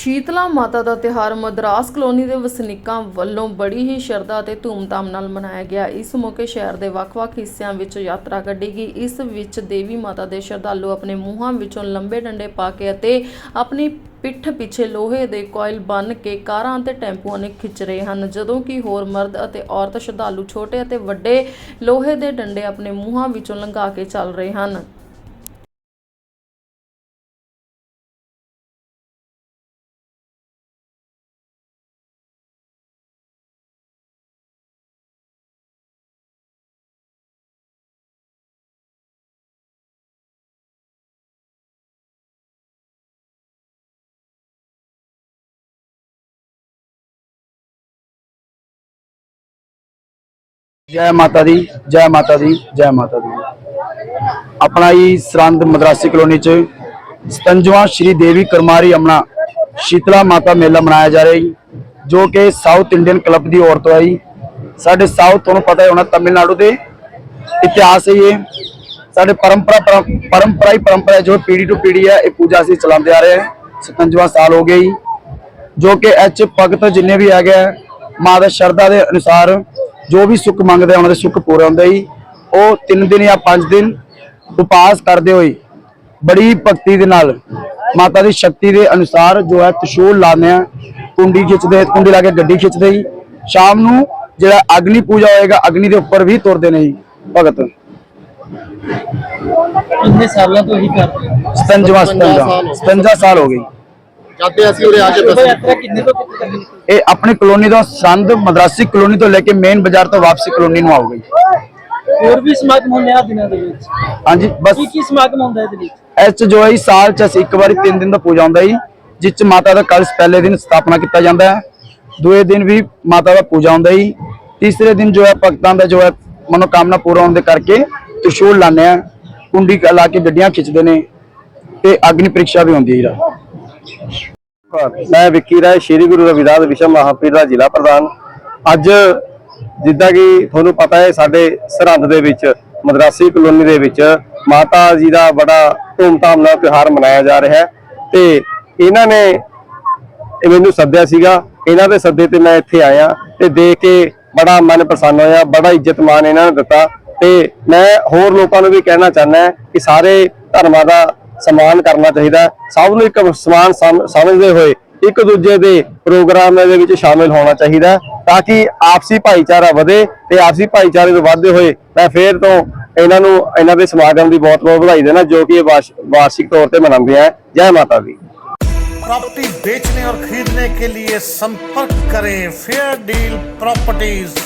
ਸ਼ੀਤਲਾ ਮਾਤਾ ਦਾ ਤਿਹਾਰ ਮਦਰਾਸ ਕਲੋਨੀ ਦੇ ਵਸਨੀਕਾਂ ਵੱਲੋਂ ਬੜੀ ਹੀ ਸ਼ਰਧਾ ਅਤੇ ਧੂਮਧਾਮ ਨਾਲ ਮਨਾਇਆ ਗਿਆ। ਇਸ ਮੌਕੇ ਸ਼ਹਿਰ ਦੇ ਵੱਖ-ਵੱਖ ਹਿੱਸਿਆਂ ਵਿੱਚ ਯਾਤਰਾ ਕੱਢੀ ਗਈ। ਇਸ ਵਿੱਚ ਦੇਵੀ ਮਾਤਾ ਦੇ ਸ਼ਰਧਾਲੂ ਆਪਣੇ ਮੂੰਹਾਂ ਵਿੱਚੋਂ ਲੰਬੇ ਡੰਡੇ ਪਾ ਕੇ ਅਤੇ ਆਪਣੀ ਪਿੱਠ ਪਿੱਛੇ ਲੋਹੇ ਦੇ ਕੋਇਲ ਬੰਨ ਕੇ ਕਾਰਾਂ ਅਤੇ ਟੈਂਪੂਆਂ ਨੇ ਖਿੱਚ ਰਹੇ ਹਨ। ਜਦੋਂ ਕਿ ਹੋਰ ਮਰਦ ਅਤੇ ਔਰਤ ਸ਼ਰਧਾਲੂ ਛੋਟੇ ਅਤੇ ਵੱਡੇ ਲੋਹੇ ਦੇ ਡੰਡੇ ਆਪਣੇ ਮੂੰਹਾਂ ਵਿੱਚੋਂ ਲੰਘਾ ਕੇ ਚੱਲ ਰਹੇ ਹਨ। ਜੈ ਮਾਤਾ ਦੀ ਜੈ ਮਾਤਾ ਦੀ ਜੈ ਮਾਤਾ ਦੀ। ਆਪਣਾ ਹੀ ਸਰੰਦ ਮਦਰਾਸੀ ਕਲੋਨੀ ਚ 57ਵਾਂ ਸ਼੍ਰੀ ਦੇਵੀ ਕਰਮਾਰੀ ਅਮਨਾ ਸ਼ੀਤਲਾ ਮਾਤਾ ਮੇਲਾ ਮਨਾਇਆ ਜਾ ਰਿਹਾ ਹੈ ਜੋ ਕਿ ਸਾਊਥ ਇੰਡੀਅਨ ਕਲੱਬ ਦੀ ਔਰਤੋਂ ਆਈ ਸਾਡੇ ਸਾਊਥ ਤੁਹਾਨੂੰ ਪਤਾ ਹੈ ਹੋਣਾ ਤਮਿਲਨਾਡੂ ਦੇ ਇਤਿਹਾਸ ਹੈ ਇਹ। ਸਾਡੇ ਪਰੰਪਰਾ ਪਰੰ- ਪਰੰਪਰਾ ਹੀ ਪਰੰਪਰਾ ਹੈ ਜੋ ਪੀੜੀ ਟੂ ਪੀੜੀ ਹੈ ਇਹ ਪੂਜਾ ਅਸੀਂ ਚਲਾਉਂਦੇ ਆ ਰਹੇ ਹਾਂ। 57ਵਾਂ ਸਾਲ ਹੋ ਗਿਆ ਜੀ ਜੋ ਕਿ ਐਚ ਭਗਤ ਜਿੰਨੇ ਵੀ ਹੈਗੇ ਆ, ਮਾਂ ਦੇ ਸ਼ਰਧਾ ਦੇ ਅਨੁਸਾਰ ਜੋ ਵੀ ਸੁੱਖ ਮੰਗਦੇ ਉਹਨਾਂ ਦੇ ਸੁੱਖ ਪੂਰੇ ਹੁੰਦੇ ਹੀ ਉਹ 3 ਦਿਨ ਜਾਂ 5 ਦਿਨ ਉਪਵਾਸ ਕਰਦੇ ਹੋਏ ਬੜੀ ਭਗਤੀ ਦੇ ਨਾਲ ਮਾਤਾ ਦੀ ਸ਼ਕਤੀ ਦੇ ਅਨੁਸਾਰ ਜੋ ਹੈ ਤਸ਼ੂਲ ਲਾਉਂਦੇ ਆ ਕੁੰਡੀ ਖਿੱਚਦੇ ਕੁੰਡੀ ਲਾ ਕੇ ਗੱਡੀ ਖਿੱਚਦੇ ਹੀ ਸ਼ਾਮ ਨੂੰ ਜਿਹੜਾ ਅਗਨੀ ਪੂਜਾ ਹੋਏਗਾ ਅਗਨੀ ਦੇ ਉੱਪਰ ਵੀ ਤੁਰਦੇ ਨੇ ਭਗਤ। ਕਿੰਨੇ ਸਾਲਾਂ ਤੋਂ ਇਹੀ ਕਰ ਰਹੇ ਹੋ? 57 57 57 ਸਾਲ ਹੋ ਗਏ। ਚਾਹਤੇ ਅਸੀਂ ਉਰੇ ਆ ਕੇ ਦੱਸੀ ਯਾਤਰਾ ਕਿੰਨੇ ਤੋਂ ਕਿੱਥੇ ਤੱਕ ਨਿਕਲੀ? ਇਹ ਆਪਣੀ ਕਲੋਨੀ ਤੋਂ ਸੰਦ ਮਦਰਾਸੀ ਕਲੋਨੀ ਤੋਂ ਲੈ ਕੇ ਮੇਨ ਬਾਜ਼ਾਰ ਤੋਂ ਵਾਪਸੀ ਕਲੋਨੀ ਨੂੰ ਆਉਗੀ ਹੋਰ ਵੀ ਸਮਾਗਮ ਹੁੰਦੇ ਆ ਦਿਨਾਂ ਦੇ ਵਿੱਚ? ਹਾਂਜੀ ਬਸ। ਕੀ ਕੀ ਸਮਾਗਮ ਹੁੰਦਾ ਇਹਦੇ ਵਿੱਚ? ਇਸ 'ਚ ਜੋ ਹੈ ਜੀ ਸਾਲ ਚ ਅਸੀਂ ਇੱਕ ਵਾਰੀ 3 ਦਿਨ ਦਾ ਪੂਜਾ ਹੁੰਦਾ ਜੀ ਜਿਸ ਚ ਮਾਤਾ ਦਾ ਕਲਸ਼ ਪਹਿਲੇ ਦਿਨ ਸਥਾਪਨਾ ਕੀਤਾ ਜਾਂਦਾ ਹੈ। ਦੂਏ ਦਿਨ ਵੀ ਮਾਤਾ ਦਾ ਪੂਜਾ ਹੁੰਦਾ ਜੀ। ਤੀਸਰੇ ਦਿਨ ਜੋ ਹੈ ਭਗਤਾਂ ਦਾ ਜੋ ਹੈ ਮਨੋਕਾਮਨਾ ਪੂਰਾ ਹੋਣ ਦੇ ਕਰਕੇ ਤ੍ਰਿਸ਼ੂਲ ਲਾਉਂਦੇ ਆ ਕੁੰਡੀ ਕ- ਲਾ ਕੇ ਗੱਡੀਆਂ ਖਿੱਚਦੇ ਨੇ ਤੇ ਅਗਨੀ ਪ੍ਰੀਖਿਆ ਵੀ ਹੁੰਦੀ ਹੈ ਜੀ। ਮੈਂ ਵਿੱਕੀ ਰਾਏ, ਸ਼੍ਰੀ ਗੁਰੂ ਰਵਿਦਾਸ ਵਿਸ਼ਵ ਮਹਾਪੀਰ ਦਾ ਜ਼ਿਲ੍ਹਾ ਪ੍ਰਧਾਨ। ਅੱਜ ਜਿੱਦਾਂ ਕਿ ਤੁਹਾਨੂੰ ਪਤਾ ਹੈ, ਸਾਡੇ ਸਰਹੰਦ ਦੇ ਵਿੱਚ, ਮਦਰਾਸੀ ਕਲੋਨੀ ਦੇ ਵਿੱਚ ਮਾਤਾ ਜੀ ਦਾ ਬੜਾ ਧੂਮਧਾਮ ਨਾਲ ਤਿਉਹਾਰ ਮਨਾਇਆ ਜਾ ਰਿਹਾ ਹੈ ਤੇ ਇਹਨਾਂ ਨੇ ਮੈਨੂੰ ਸੱਦਿਆ ਸੀਗਾ। ਇਹਨਾਂ ਦੇ ਸੱਦੇ ਤੇ ਮੈਂ ਇੱਥੇ ਆਇਆ ਤੇ ਦੇਖ ਕੇ ਬੜਾ ਮਨ ਪ੍ਰਸੰਨ ਹੋਇਆ, ਬੜਾ ਇੱਜ਼ਤ ਮਾਨ ਇਹਨਾਂ ਨੇ ਦਿੱਤਾ ਤੇ ਮੈਂ ਹੋਰ ਲੋਕਾਂ ਨੂੰ ਵੀ ਕਹਿਣਾ ਚਾਹੁੰਦਾ ਕਿ ਸਾਰੇ ਧਰਮਾਂ ਦਾ ਸਨਮਾਨ ਕਰਨਾ ਚਾਹੀਦਾ ਹੈ। ਸਭ ਨੂੰ ਇੱਕ ਸਮਾਨ ਸਮ- ਸਮਝਦੇ ਹੋਏ ਇੱਕ ਦੂਜੇ ਦੇ ਪ੍ਰੋਗਰਾਮ ਦੇ ਵਿੱਚ ਸ਼ਾਮਿਲ ਹੋਣਾ ਚਾਹੀਦਾ ਹੈ ਤਾਂ ਕਿ ਆਪਸੀ ਭਾਈਚਾਰਾ ਵਧੇ ਤੇ ਆਪਸੀ ਭਾਈਚਾਰੇ ਨੂੰ ਵਧਦੇ ਹੋਏ ਮੈਂ ਫੇਰ ਤੋਂ ਇਹਨਾਂ ਨੂੰ ਇਹਨਾਂ ਦੇ ਸਮਾਗਮ ਦੀ ਬਹੁਤ ਬਹੁਤ ਵਧਾਈ ਦੇਣਾ ਜੋ ਕਿ ਇਹ ਵਾਰਸ਼- ਵਾਰਸ਼ਿਕ ਤੌਰ ਤੇ ਮਨਾਉਂਦੇ ਆ ਜੈ ਮਾਤਾ ਦੀ प्रॉपर्टी बेचने और खरीदने के लिए संपर्क करें फेयर डील प्रॉपर्टीज